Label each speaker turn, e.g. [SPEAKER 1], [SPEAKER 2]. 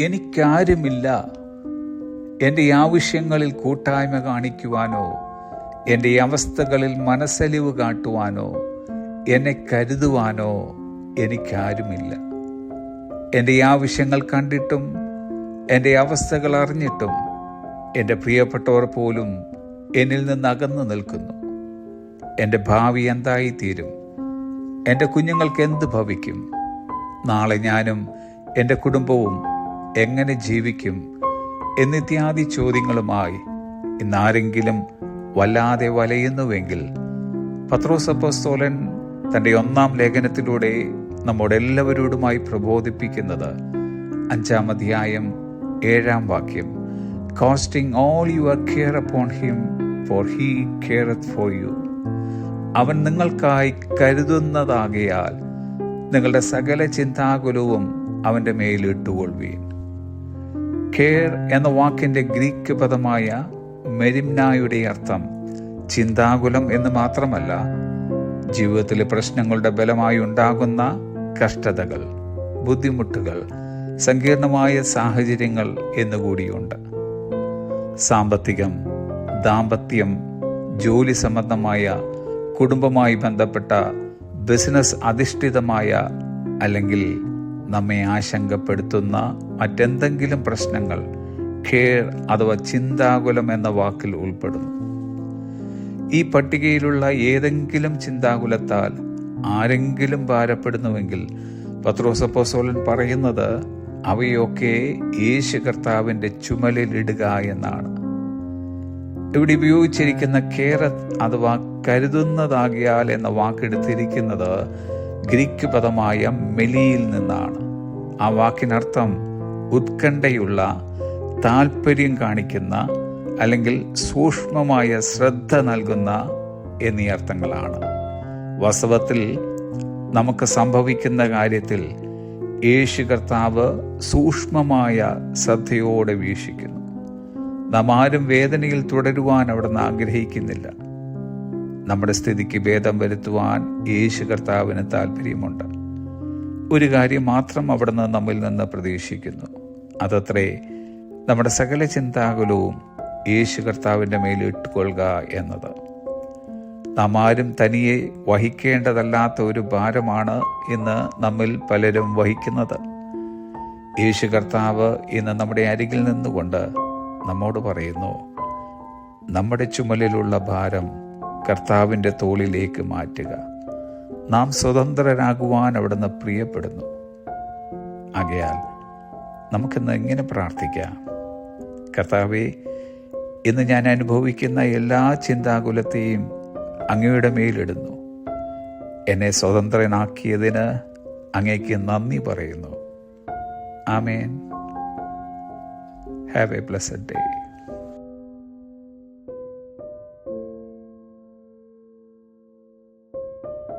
[SPEAKER 1] എനിക്കാരുമില്ല. എന്റെ ആവശ്യങ്ങളിൽ കൂട്ടായ്മ കാണിക്കുവാനോ എന്റെ അവസ്ഥകളിൽ മനസ്സലിവ് കാട്ടുവാനോ എന്നെ കരുതുവാനോ എനിക്കാരുമില്ല. എന്റെ ആവശ്യങ്ങൾ കണ്ടിട്ടും എന്റെ അവസ്ഥകൾ അറിഞ്ഞിട്ടും എന്റെ പ്രിയപ്പെട്ടവർ പോലും എന്നിൽ നിന്ന് അകന്നു നിൽക്കുന്നു. എന്റെ ഭാവി എന്തായിത്തീരും? എന്റെ കുഞ്ഞുങ്ങൾക്ക് എന്ത് ഭവിക്കും? നാളെ ഞാനും എന്റെ കുടുംബവും എങ്ങനെ ജീവിക്കും എന്നിത്യാദി ചോദ്യങ്ങളുമായി ഇന്നാരെങ്കിലും വല്ലാതെ വലയുന്നുവെങ്കിൽ പത്രോസപ്പസ്തോലൻ തന്റെ ഒന്നാം ലേഖനത്തിലൂടെ നമ്മോടെല്ലാവരോടുമായി പ്രബോധിപ്പിക്കുന്നത് അഞ്ചാം അധ്യായം ഏഴാം വാക്യം. Casting all your care upon him for he careth for you അവൻ നിങ്ങൾക്കായി കരുതുന്നതാകയാൽ നിങ്ങളുടെ സകല ചിന്താകുലവും അവന്റെ മേലിട്ടുകൊള്ളുവീൻ കെയർ എന്ന വാക്കിന്റെ ഗ്രീക്ക് പദമായ മെരിംനായുടെ അർത്ഥം ചിന്താകുലം എന്ന് മാത്രമല്ല ജീവിതത്തിലെ പ്രശ്നങ്ങളുടെ ബലമായി ഉണ്ടാകുന്ന കഷ്ടതകൾ ബുദ്ധിമുട്ടുകൾ സങ്കീർണമായ സാഹചര്യങ്ങൾ എന്നുകൂടിയുണ്ട്. സാമ്പത്തികം ദാമ്പത്യം ജോലി സംബന്ധമായ കുടുംബമായി ബന്ധപ്പെട്ട ബിസിനസ് അധിഷ്ഠിതമായ അല്ലെങ്കിൽ നമ്മെ ആശങ്കപ്പെടുത്തുന്ന മറ്റെന്തെങ്കിലും പ്രശ്നങ്ങൾ ഖേർ അഥവാ ചിന്താകുലം എന്ന വാക്കിൽ ഉൾപ്പെടുന്നു. ഈ പട്ടികയിലുള്ള ഏതെങ്കിലും ചിന്താകുലത്താൽ ആരെങ്കിലും ഭാരപ്പെടുന്നുവെങ്കിൽ പത്രോസപ്പോസോലൻ പറയുന്നത് അവയൊക്കെ യേശു കർത്താവിന്റെ ചുമലിലിടുക എന്നാണ്. ഇവിടെ ഉപയോഗിച്ചിരിക്കുന്ന കേര അഥവാ കരുതുന്നതാകിയാൽ എന്ന വാക്കെടുത്തിരിക്കുന്നത് ഗ്രീക്ക് പദമായ മെലിയിൽ നിന്നാണ്. ആ വാക്കിനർത്ഥം ഉത്കണ്ഠയുള്ള താല്പര്യം കാണിക്കുന്ന അല്ലെങ്കിൽ സൂക്ഷ്മമായ ശ്രദ്ധ നൽകുന്ന എന്നീ അർത്ഥങ്ങളാണ്. വാസ്തവത്തിൽ നമുക്ക് സംഭവിക്കുന്ന കാര്യത്തിൽ യേശു കർത്താവ് സൂക്ഷ്മമായ ശ്രദ്ധയോടെ വീക്ഷിക്കുന്നു. നാം ആരും വേദനയിൽ തുടരുവാൻ അവിടുന്ന് ആഗ്രഹിക്കുന്നില്ല. നമ്മുടെ സ്ഥിതിക്ക് ഭേദം വരുത്തുവാൻ യേശു കർത്താവിന് താല്പര്യമുണ്ട് ഒരു കാര്യം മാത്രം അവിടുന്ന് നമ്മിൽ നിന്ന് പ്രതീക്ഷിക്കുന്നു. അതത്രേ നമ്മുടെ സകല ചിന്താകുലവും യേശു കർത്താവിന്റെ മേൽ ഇട്ടുകൊള്ളുക എന്നത്. നാം ആരും തനിയെ വഹിക്കേണ്ടതല്ലാത്ത ഒരു ഭാരമാണ് ഇന്ന് നമ്മിൽ പലരും വഹിക്കുന്നത്. യേശു കർത്താവ് ഇന്ന് നമ്മുടെ അരികിൽ നിന്നുകൊണ്ട് നമ്മോട് പറയുന്നു നമ്മുടെ ചുമലിലുള്ള ഭാരം കർത്താവിന്റെ തോളിലേക്ക് മാറ്റുക. നാം സ്വതന്ത്രരാകുവാൻ അവിടുന്ന് പ്രിയപ്പെടുന്നു. ആകയാൽ നമുക്കിന്ന് എങ്ങനെ പ്രാർത്ഥിക്കാം. കർത്താവെ ഇന്ന് ഞാൻ അനുഭവിക്കുന്ന എല്ലാ ചിന്താകുലത്തെയും അങ്ങയുടെ മേലിടുന്നു. എന്നെ സ്വതന്ത്രനാക്കിയതിന് അങ്ങേക്ക് നന്ദി പറയുന്നു. ആമേൻ. Have a blessed day